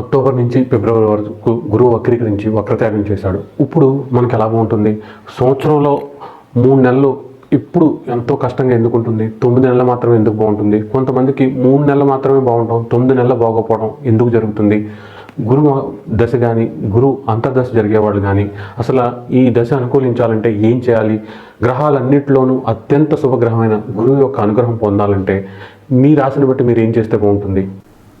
October నుంచి ఫిబ్రవరి వరకు గురువు వక్రీకరించి వక్రత్యాగం చేశాడు. ఇప్పుడు మనకి ఎలా బాగుంటుంది? సంవత్సరంలో మూడు నెలలు ఇప్పుడు ఎంతో కష్టంగా ఎందుకు ఉంటుంది తొమ్మిది నెలలు మాత్రమే ఎందుకు బాగుంటుంది? కొంతమందికి మూడు నెలలు మాత్రమే బాగుంటాం తొమ్మిది నెలలు బాగోపోవడం ఎందుకు జరుగుతుంది? గురువు దశ కానీ గురువు అంతర్దశ జరిగేవాళ్ళు కానీ అసలు ఈ దశ అనుకూలించాలంటే ఏం చేయాలి? గ్రహాలన్నింటిలోనూ అత్యంత శుభగ్రహమైన గురువు యొక్క అనుగ్రహం పొందాలంటే మీ రాశిని బట్టి మీరు ఏం చేస్తే బాగుంటుంది?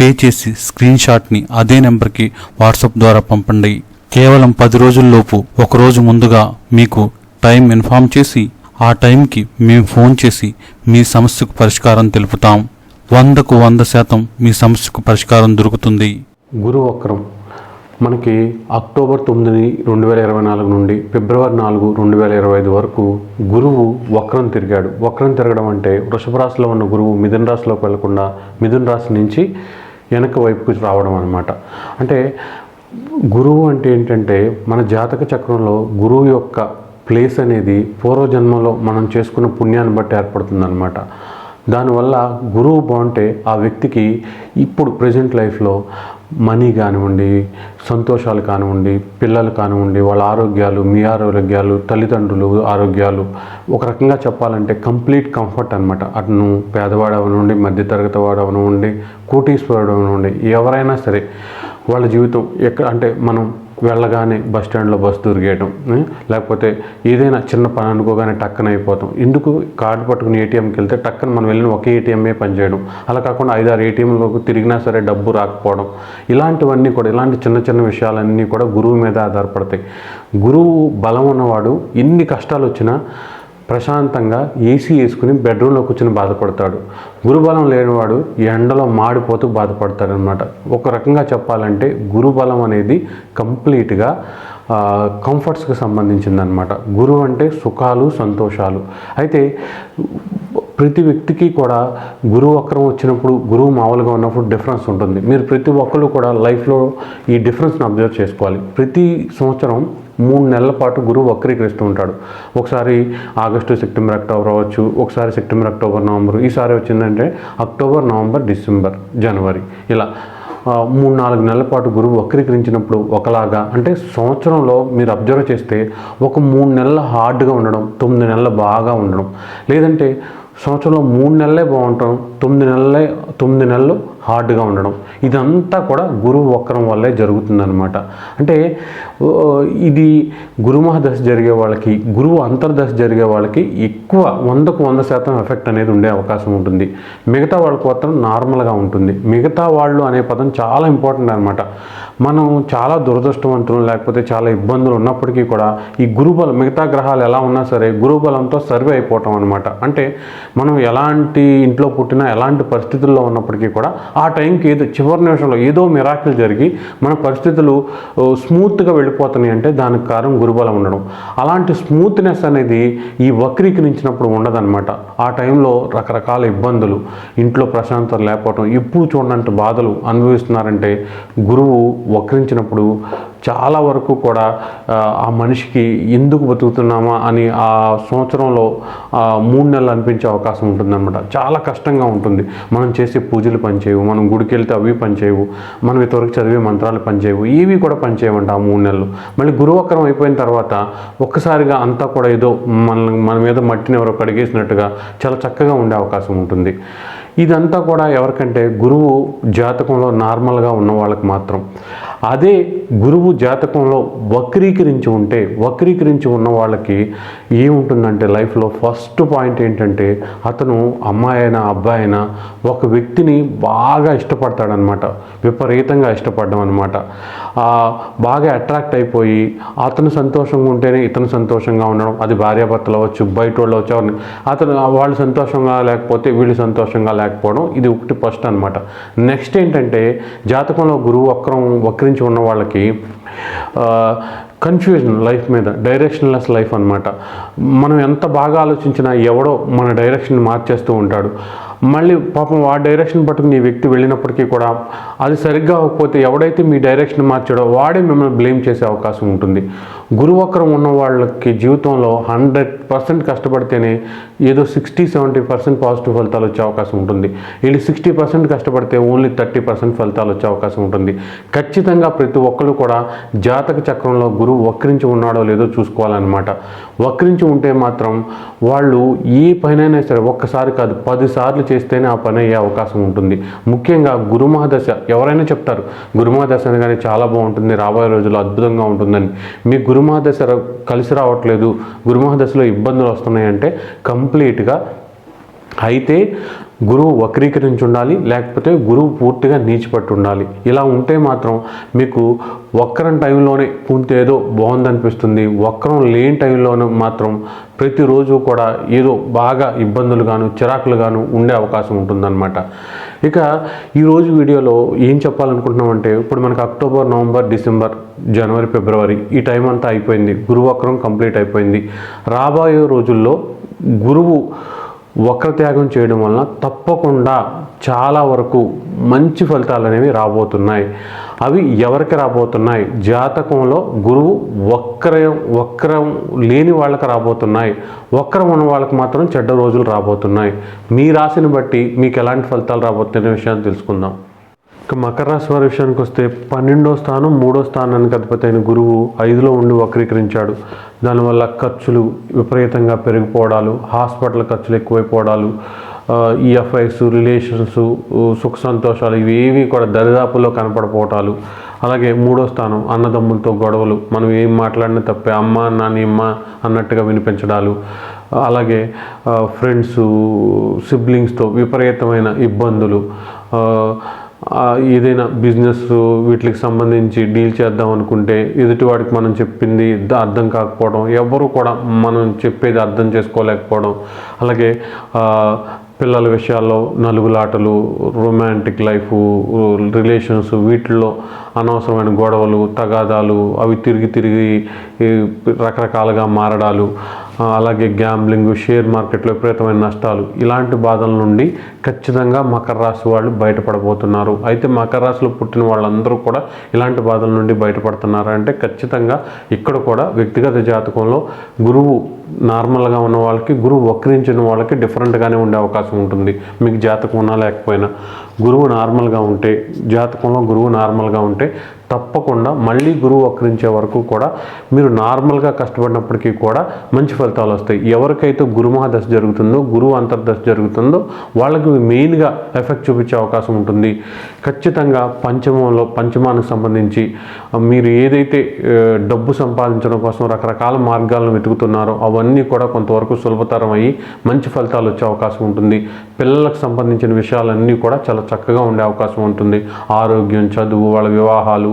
పే చేసి స్క్రీన్ షాట్ని అదే నెంబర్కి వాట్సాప్ ద్వారా పంపండి. కేవలం పది రోజుల్లోపు ఒకరోజు ముందుగా మీకు టైం ఇన్ఫామ్ చేసి ఆ టైంకి మేము ఫోన్ చేసి మీ సమస్యకు పరిష్కారం తెలుపుతాం. వందకు వంద శాతం మీ సమస్యకు పరిష్కారం దొరుకుతుంది. గురు వక్రం. మనకి అక్టోబర్ తొమ్మిది రెండు వేల ఇరవై నాలుగు నుండి ఫిబ్రవరి నాలుగు రెండు వేల ఇరవై ఐదు వరకు గురువు వక్రం తిరిగాడు. వక్రం తిరగడం అంటే వృషభ రాశిలో ఉన్న గురువు మిథున రాశిలోకి వెళ్ళకుండా మిథున రాశి నుంచి వెనక వైపుకి రావడం అనమాట అంటే గురువు అంటే ఏంటంటే మన జాతక చక్రంలో గురువు యొక్క ప్లేస్ అనేది పూర్వజన్మలో మనం చేసుకున్న పుణ్యాన్ని బట్టి ఏర్పడుతుందన్నమాట. దానివల్ల గురువు బాగుంటే ఆ వ్యక్తికి ఇప్పుడు ప్రజెంట్ లైఫ్లో మనీ కానివ్వండి సంతోషాలు కానివ్వండి పిల్లలు కానివ్వండి వాళ్ళ ఆరోగ్యాలు మీ ఆరోగ్యాలు తల్లిదండ్రులు ఆరోగ్యాలు. ఒక రకంగా చెప్పాలంటే కంప్లీట్ కంఫర్ట్ అనమాట అటును పేదవాడు అవనివ్వండి మధ్యతరగతి వాడు అవనివ్వండి కోటీశ్వరుడు అవనివ్వండి ఎవరైనా సరే వాళ్ళ జీవితం ఎక్కడ అంటే మనం వెళ్ళగానే బస్ స్టాండ్లో బస్సు దొరికేయటం లేకపోతే ఏదైనా చిన్న పని అనుకోగానే టక్కన అయిపోతాం. ఎందుకు? కార్డు పట్టుకుని ఏటీఎంకి వెళ్తే టక్కన మనం వెళ్ళిన ఒకే ఏటీఎంఏ పనిచేయడం అలా కాకుండా ఐదారు ఏటీఎంలకు తిరిగినా సరే డబ్బు రాకపోవడం. ఇలాంటివన్నీ కూడా ఇలాంటి చిన్న చిన్న విషయాలన్నీ కూడా గురువు మీద ఆధారపడతాయి. గురువు బలం ఉన్నవాడు ఎన్ని కష్టాలు వచ్చినా ప్రశాంతంగా ఏసీ వేసుకుని బెడ్రూమ్లో కూర్చొని బాధపడతాడు. గురుబలం లేనివాడు ఎండలో మాడిపోతూ బాధపడతాడు అనమాట ఒక రకంగా చెప్పాలంటే గురుబలం అనేది కంప్లీట్గా కంఫర్ట్స్కి సంబంధించిందనమాట గురువు అంటే సుఖాలు సంతోషాలు. అయితే ప్రతి వ్యక్తికి కూడా గురువు వక్రం వచ్చినప్పుడు గురువు మామూలుగా ఉన్నప్పుడు డిఫరెన్స్ ఉంటుంది. మీరు ప్రతి ఒక్కరు కూడా లైఫ్లో ఈ డిఫరెన్స్ని అబ్జర్వ్ చేసుకోవాలి. ప్రతి సంవత్సరం మూడు నెలల పాటు గురువు వక్రీకరిస్తూ ఉంటాడు. ఒకసారి ఆగస్టు సెప్టెంబర్ అక్టోబర్ అవ్వచ్చు ఒకసారి సెప్టెంబర్ అక్టోబర్ నవంబర్. ఈసారి వచ్చిందంటే అక్టోబర్ నవంబర్ డిసెంబర్ జనవరి. ఇలా మూడు నాలుగు నెలల పాటు గురువు వక్రీకరించినప్పుడు ఒకలాగా అంటే సంవత్సరంలో మీరు అబ్జర్వ్ చేస్తే ఒక మూడు నెలలు హార్డ్గా ఉండడం తొమ్మిది నెలలు బాగా ఉండడం. లేదంటే సంవత్సరంలో మూడు నెలలే బాగుంటాం తొమ్మిది నెలలే తొమ్మిది నెలలు హార్డ్గా ఉండడం. ఇదంతా కూడా గురువు వక్రం వల్లే జరుగుతుందన్నమాట. అంటే ఇది గురుమహదశ జరిగే వాళ్ళకి గురువు అంతర్దశ జరిగే వాళ్ళకి ఎక్కువ వందకు వంద శాతం ఎఫెక్ట్ అనేది ఉండే అవకాశం ఉంటుంది. మిగతా వాళ్ళకి మాత్రం నార్మల్గా ఉంటుంది. మిగతా వాళ్ళు అనే పదం చాలా ఇంపార్టెంట్ అనమాట మనం చాలా దురదృష్టవంతులు లేకపోతే చాలా ఇబ్బందులు ఉన్నప్పటికీ కూడా ఈ గురుబలం మిగతా గ్రహాలు ఎలా ఉన్నా సరే గురుబలంతో సర్వే అయిపోవటం అనమాట అంటే మనం ఎలాంటి ఇంట్లో పుట్టినా ఎలాంటి పరిస్థితుల్లో ఉన్నప్పటికీ కూడా ఆ టైంకి ఏదో చివరి నిమిషంలో ఏదో మిరాకిల్ జరిగి మన పరిస్థితులు స్మూత్గా వెళ్ళిపోతున్నాయి అంటే దానికి కారణం గురుబలం ఉండడం. అలాంటి స్మూత్నెస్ అనేది ఈ వక్రీకరించినప్పుడు ఉండదన్నమాట. ఆ టైంలో రకరకాల ఇబ్బందులు ఇంట్లో ప్రశాంతత లేకపోవడం ఎప్పుడు చూడనంత బాధలు అనుభవిస్తున్నారంటే గురువు వక్రించినప్పుడు చాలా వరకు కూడా ఆ, మనిషికి ఎందుకు బతుకుతున్నామా అని ఆ సంవత్సరంలో ఆ, మూడు నెలలు అనిపించే అవకాశం ఉంటుందన్నమాట. చాలా కష్టంగా ఉంటుంది. మనం చేసే పూజలు పనిచేయవు మనం గుడికి వెళ్తే అవి పనిచేయవు మనం ఇంతవరకు చదివే మంత్రాలు పనిచేయవు ఏవి కూడా పనిచేయమంట ఆ మూడు నెలలు. మళ్ళీ గురువక్రం అయిపోయిన తర్వాత ఒక్కసారిగా అంతా కూడా ఏదో మన మన మీద మట్టిని ఎవరో కడిగేసినట్టుగా చాలా చక్కగా ఉండే అవకాశం ఉంటుంది. ఇదంతా కూడా ఎవరికంటే గురువు జాతకంలో నార్మల్గా ఉన్న వాళ్ళకి మాత్రం. అదే గురువు జాతకంలో వక్రీకరించి ఉంటే వక్రీకరించి ఉన్న వాళ్ళకి ఏముంటుందంటే లైఫ్లో ఫస్ట్ పాయింట్ ఏంటంటే అతను అమ్మాయి అయినా అబ్బాయి అయినా ఒక వ్యక్తిని బాగా ఇష్టపడతాడనమాట విపరీతంగా ఇష్టపడడం అనమాట బాగా అట్రాక్ట్ అయిపోయి అతను సంతోషంగా ఉంటేనే ఇతను సంతోషంగా ఉండడం. అది భార్యాభర్తలు అవ్వచ్చు బయట వాళ్ళు అవ్వచ్చు ఎవరిని. అతను వాళ్ళు సంతోషంగా లేకపోతే వీళ్ళు సంతోషంగా లేకపోవడం ఇది ఒకటి ఫస్ట్ అనమాట నెక్స్ట్ ఏంటంటే జాతకంలో గురువు వక్రం వక్రించి ఉన్న వాళ్ళకి కన్ఫ్యూజన్ లైఫ్ మీద డైరెక్షన్లెస్ లైఫ్ అనమాట మనం ఎంత బాగా ఆలోచించినా ఎవడో మన డైరెక్షన్ మార్చేస్తూ ఉంటాడు. మళ్ళీ పాపం ఆ డైరెక్షన్ పట్టుకుని ఈ వ్యక్తి వెళ్ళినప్పటికీ కూడా అది సరిగ్గా అవ్వకపోతే ఎవడైతే మీ డైరెక్షన్ మార్చాడో వాడే మిమ్మల్ని బ్లేమ్ చేసే అవకాశం ఉంటుంది. గురువక్రం ఉన్న వాళ్ళకి జీవితంలో హండ్రెడ్ పర్సెంట్ కష్టపడితేనే ఏదో సిక్స్టీ సెవెంటీ పర్సెంట్ పాజిటివ్ ఫలితాలు వచ్చే అవకాశం ఉంటుంది. వీళ్ళు సిక్స్టీ పర్సెంట్ కష్టపడితే ఓన్లీ థర్టీ పర్సెంట్ ఫలితాలు వచ్చే అవకాశం ఉంటుంది. ఖచ్చితంగా ప్రతి ఒక్కరు కూడా జాతక చక్రంలో గురువు వక్రించి ఉన్నాడో లేదో చూసుకోవాలన్నమాట. వక్రించి ఉంటే మాత్రం వాళ్ళు ఏ పైన సరే ఒక్కసారి కాదు పదిసార్లు చేస్తేనే ఆ పని అయ్యే అవకాశం ఉంటుంది. ముఖ్యంగా గురుమహాదశ ఎవరైనా చెప్తారు గురుమహాదశ అనగానే చాలా బాగుంటుంది రాబోయే రోజుల్లో అద్భుతంగా ఉంటుందని. మీ గురుమహాదశ కలిసి రావట్లేదు గురుమహాదశలో ఇబ్బందులు వస్తున్నాయంటే కంప్లీట్గా అయితే గురువు వక్రీకరించి ఉండాలి లేకపోతే గురువు పూర్తిగా నీచిపట్టి ఉండాలి ఇలా ఉంటే మాత్రం మీకు వక్రం టైంలోనే కొంత ఏదో బాగుందనిపిస్తుంది. వక్రం లేని టైంలోనే మాత్రం ప్రతిరోజు కూడా ఏదో బాగా ఇబ్బందులు గాను చిరాకులు గాను ఉండే అవకాశం ఉంటుందన్నమాట. ఇక ఈరోజు వీడియోలో ఏం చెప్పాలనుకుంటున్నామంటే ఇప్పుడు మనకు అక్టోబర్ నవంబర్ డిసెంబర్ జనవరి ఫిబ్రవరి ఈ టైం అంతా అయిపోయింది. గురువక్రం కంప్లీట్ అయిపోయింది. రాబోయే రోజుల్లో గురువు వక్రత్యాగం చేయడం వలన తప్పకుండా చాలా వరకు మంచి ఫలితాలు అనేవి రాబోతున్నాయి. అవి ఎవరికి రాబోతున్నాయి? జాతకంలో గురువు వక్రయం వక్రం లేని వాళ్ళకి రాబోతున్నాయి. వక్రం ఉన్న వాళ్ళకి మాత్రం చెడ్డ రోజులు రాబోతున్నాయి. మీ రాశిని బట్టి మీకు ఎలాంటి ఫలితాలు రాబోతున్న విషయాన్ని తెలుసుకుందాం. ఇక మకర రాశి వారి విషయానికి వస్తే పన్నెండో స్థానం మూడో స్థానానికి అధిపతైన గురువు ఐదులో ఉండి వక్రీకరించాడు. దానివల్ల ఖర్చులు విపరీతంగా పెరిగిపోవడాలు హాస్పిటల్ ఖర్చులు ఎక్కువైపోవడాలు ఈఎఫ్ఐస్ రిలేషన్స్ సుఖ సంతోషాలు ఇవి ఏవి కూడా దరిదాపుల్లో కనపడపోవటాలు. అలాగే మూడో స్థానం అన్నదమ్ములతో గొడవలు మనం ఏం మాట్లాడినా తప్పే అమ్మ నాని అమ్మ అన్నట్టుగా వినిపించడాలు. అలాగే ఫ్రెండ్స్ సిబ్లింగ్స్తో విపరీతమైన ఇబ్బందులు ఏదైనా బిజినెస్ వీటికి సంబంధించి డీల్ చేద్దాం అనుకుంటే ఎదుటివాడికి మనం చెప్పింది అర్థం కాకపోవడం ఎవరు కూడా మనం చెప్పేది అర్థం చేసుకోలేకపోవడం. అలాగే పిల్లల విషయాల్లో నలుగులాటలు రొమాంటిక్ లైఫ్ రిలేషన్స్ వీటిల్లో అనవసరమైన గొడవలు తగాదాలు అవి తిరిగి తిరిగి రకరకాలుగా మారడాలు. అలాగే గ్యాంబ్లింగ్ షేర్ మార్కెట్లో విపరీతమైన నష్టాలు. ఇలాంటి బాధల నుండి ఖచ్చితంగా మకర రాశి వాళ్ళు బయటపడబోతున్నారు. అయితే మకర రాశిలో పుట్టిన వాళ్ళందరూ కూడా ఇలాంటి బాధల నుండి బయటపడుతున్నారు అంటే ఖచ్చితంగా ఇక్కడ కూడా వ్యక్తిగత జాతకంలో గురువు నార్మల్గా ఉన్న వాళ్ళకి గురువు వక్రించిన వాళ్ళకి డిఫరెంట్గానే ఉండే అవకాశం ఉంటుంది. మీకు జాతకం ఉన్నా లేకపోయినా. గురువు నార్మల్గా ఉంటే జాతకంలో గురువు నార్మల్గా ఉంటే తప్పకుండా మళ్ళీ గురువు వక్రించే వరకు కూడా మీరు నార్మల్గా కష్టపడినప్పటికీ కూడా మంచి ఫలితాలు వస్తాయి. ఎవరికైతే గురుమహాదశ జరుగుతుందో గురువు అంతర్దశ జరుగుతుందో వాళ్ళకి మెయిన్గా ఎఫెక్ట్ చూపించే అవకాశం ఉంటుంది. ఖచ్చితంగా పంచమంలో పంచమానికి సంబంధించి మీరు ఏదైతే డబ్బు సంపాదించడం కోసం రకరకాల మార్గాలను వెతుకుతున్నారో అవన్నీ కూడా కొంతవరకు సులభతరం అయ్యి మంచి ఫలితాలు వచ్చే అవకాశం ఉంటుంది. పిల్లలకు సంబంధించిన విషయాలన్నీ కూడా చాలా చక్కగా ఉండే అవకాశం ఉంటుంది. ఆరోగ్యం చదువు వాళ్ళ వివాహాలు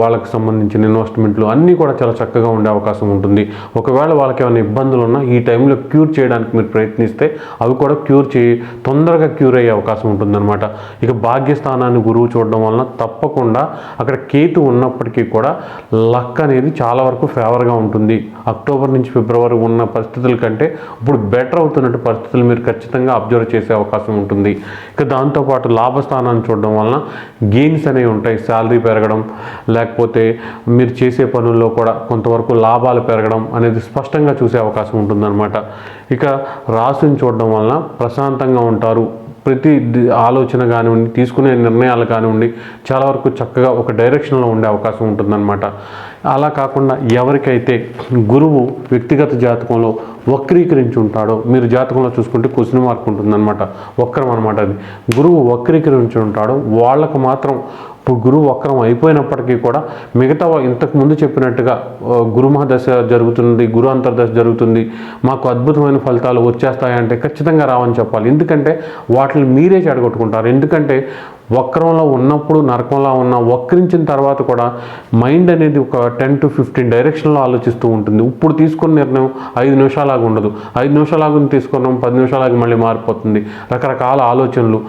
వాళ్ళకి సంబంధించిన ఇన్వెస్ట్మెంట్లు అన్నీ కూడా చాలా చక్కగా ఉండే అవకాశం ఉంటుంది. ఒకవేళ వాళ్ళకి ఏమైనా ఇబ్బందులు ఉన్నా ఈ టైంలో క్యూర్ చేయడానికి మీరు ప్రయత్నిస్తే అవి కూడా క్యూర్ చేయి తొందరగా క్యూర్ అయ్యే అవకాశం ఉంటుందన్నమాట. ఇక భాగ్యస్థానాన్ని గురువు చూడడం వలన తప్పకుండా అక్కడ కేతు ఉన్నప్పటికీ కూడా లక్ అనేది చాలా వరకు ఫేవర్గా ఉంటుంది. అక్టోబర్ నుంచి ఫిబ్రవరి ఉన్న పరిస్థితుల కంటే ఇప్పుడు బెటర్ అవుతున్నట్టు పరిస్థితులు మీరు ఖచ్చితంగా అబ్జర్వ్ చేసే అవకాశం ఉంటుంది. ఇక దాంతోపాటు లాభస్థానాన్ని చూడడం వలన గెయిన్స్ అనేవి ఉంటాయి. శాలరీ పెరగడం లేకపోతే మీరు చేసే పనుల్లో కూడా కొంతవరకు లాభాలు పెరగడం అనేది స్పష్టంగా చూసే అవకాశం ఉంటుందన్నమాట. ఇక రాశిని చూడడం వలన ప్రశాంతంగా ఉంటారు. ప్రతి ఆలోచన కానివ్వండి తీసుకునే నిర్ణయాలు కానివ్వండి చాలా వరకు చక్కగా ఒక డైరెక్షన్లో ఉండే అవకాశం ఉంటుందన్నమాట. అలా కాకుండా ఎవరికైతే గురువు వ్యక్తిగత జాతకంలో వక్రీకరించి ఉంటాడో మీరు జాతకంలో చూసుకుంటే క్వశ్చన్ మార్క్ ఉంటుందన్నమాట. వక్రం అనమాట అది. గురువు వక్రీకరించి ఉంటాడో వాళ్ళకు మాత్రం ఇప్పుడు గురువు వక్రం అయిపోయినప్పటికీ కూడా మిగతా ఇంతకు ముందు చెప్పినట్టుగా గురుమహదశ దశ జరుగుతుంది గురు అంతర్దశ జరుగుతుంది మాకు అద్భుతమైన ఫలితాలు వచ్చేస్తాయంటే ఖచ్చితంగా రావని చెప్పాలి. ఎందుకంటే వాటిని మీరే చెడగొట్టుకుంటారు. ఎందుకంటే వక్రంలో ఉన్నప్పుడు నరకంలో ఉన్న వక్రించిన తర్వాత కూడా మైండ్ అనేది ఒక టెన్ టు ఫిఫ్టీన్ డైరెక్షన్లో ఆలోచిస్తూ ఉంటుంది. ఇప్పుడు తీసుకున్న నిర్ణయం ఐదు నిమిషాలాగా ఉండదు. ఐదు నిమిషాలాగా తీసుకున్నాం పది నిమిషాలకి మళ్ళీ మారిపోతుంది. రకరకాల ఆలోచనలు.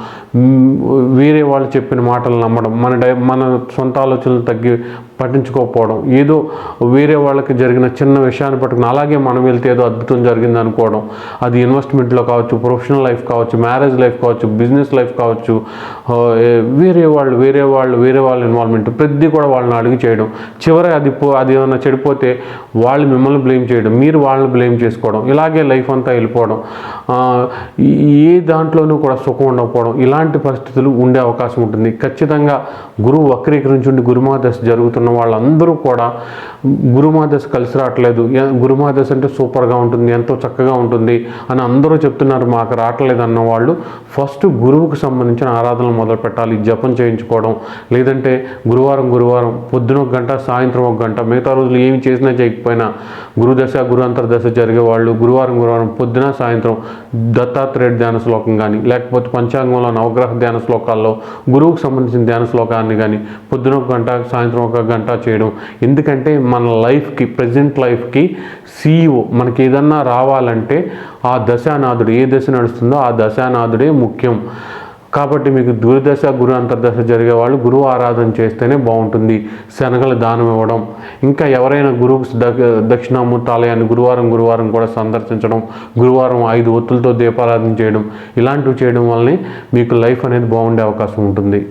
వేరే వాళ్ళు చెప్పిన మాటలు నమ్మడం మన డై మన సొంత ఆలోచనలు తగ్గి పట్టించుకోకపోవడం ఏదో వేరే వాళ్ళకి జరిగిన చిన్న విషయాన్ని పట్టుకుని అలాగే మనం వెళ్తే ఏదో అద్భుతం జరిగింది అనుకోవడం అది ఇన్వెస్ట్మెంట్లో కావచ్చు ప్రొఫెషనల్ లైఫ్ కావచ్చు మ్యారేజ్ లైఫ్ కావచ్చు బిజినెస్ లైఫ్ కావచ్చు వేరే వాళ్ళు వేరే వాళ్ళు వేరే వాళ్ళ ఇన్వాల్వ్మెంట్ ప్రతి కూడా వాళ్ళని అడిగి చేయడం. చివరి అది పో- అది ఏమైనా చెడిపోతే వాళ్ళు మిమ్మల్ని బ్లేమ్ చేయడం మీరు వాళ్ళని బ్లేమ్ చేసుకోవడం ఇలాగే లైఫ్ అంతా వెళ్ళిపోవడం ఏ దాంట్లోనూ కూడా సుఖం ఉండకపోవడం ఇలాంటి పరిస్థితులు ఉండే అవకాశం ఉంటుంది. ఖచ్చితంగా గురువు వక్రీకరించి ఉండి గురుమాదశ జరుగుతున్న వాళ్ళందరూ కూడా గురుమాదశ కలిసి రావట్లేదు. గురుమాదశ అంటే సూపర్గా ఉంటుంది ఎంతో చక్కగా ఉంటుంది అని అందరూ చెప్తున్నారు. మాకు రావట్లేదు అన్న వాళ్ళు ఫస్ట్ గురువుకు సంబంధించిన ఆరాధనలు మొదలు పెట్టాలి. జపం చేయించుకోవడం లేదంటే గురువారం గురువారం పొద్దున ఒక గంట సాయంత్రం ఒక గంట మిగతా రోజులు ఏమి చేసినా చేయకపోయినా గురుదశ గురు అంతర్దశ జరిగే వాళ్ళు గురువారం గురువారం పొద్దున సాయంత్రం దత్తాత్రేయ ధ్యాన శ్లోకం కానీ లేకపోతే పంచాంగంలో నవగ్రహ ధ్యాన శ్లోకాల్లో గురువుకు సంబంధించిన ధ్యాన శ్లోకాన్ని కానీ పొద్దున ఒక గంట సాయంత్రం ఒక గంట చేయడం. ఎందుకంటే మన లైఫ్కి ప్రజెంట్ లైఫ్కి సీఈఓ మనకి ఏదన్నా రావాలంటే ఆ దశానాథుడు ఏ దశ నడుస్తుందో ఆ దశానాథుడే ముఖ్యం. కాబట్టి మీకు దుర్దశ గురు అంతర్దశ జరిగే వాళ్ళు గురువు ఆరాధన చేస్తేనే బాగుంటుంది. శనగలు దానం ఇవ్వడం. ఇంకా ఎవరైనా గురువు ద- దక్షిణామూర్తి ఆలయాన్ని గురువారం గురువారం కూడా సందర్శించడం. గురువారం ఐదు ఒత్తులతో దీపారాధన చేయడం. ఇలాంటివి చేయడం వల్లనే మీకు లైఫ్ అనేది బాగుండే అవకాశం ఉంటుంది.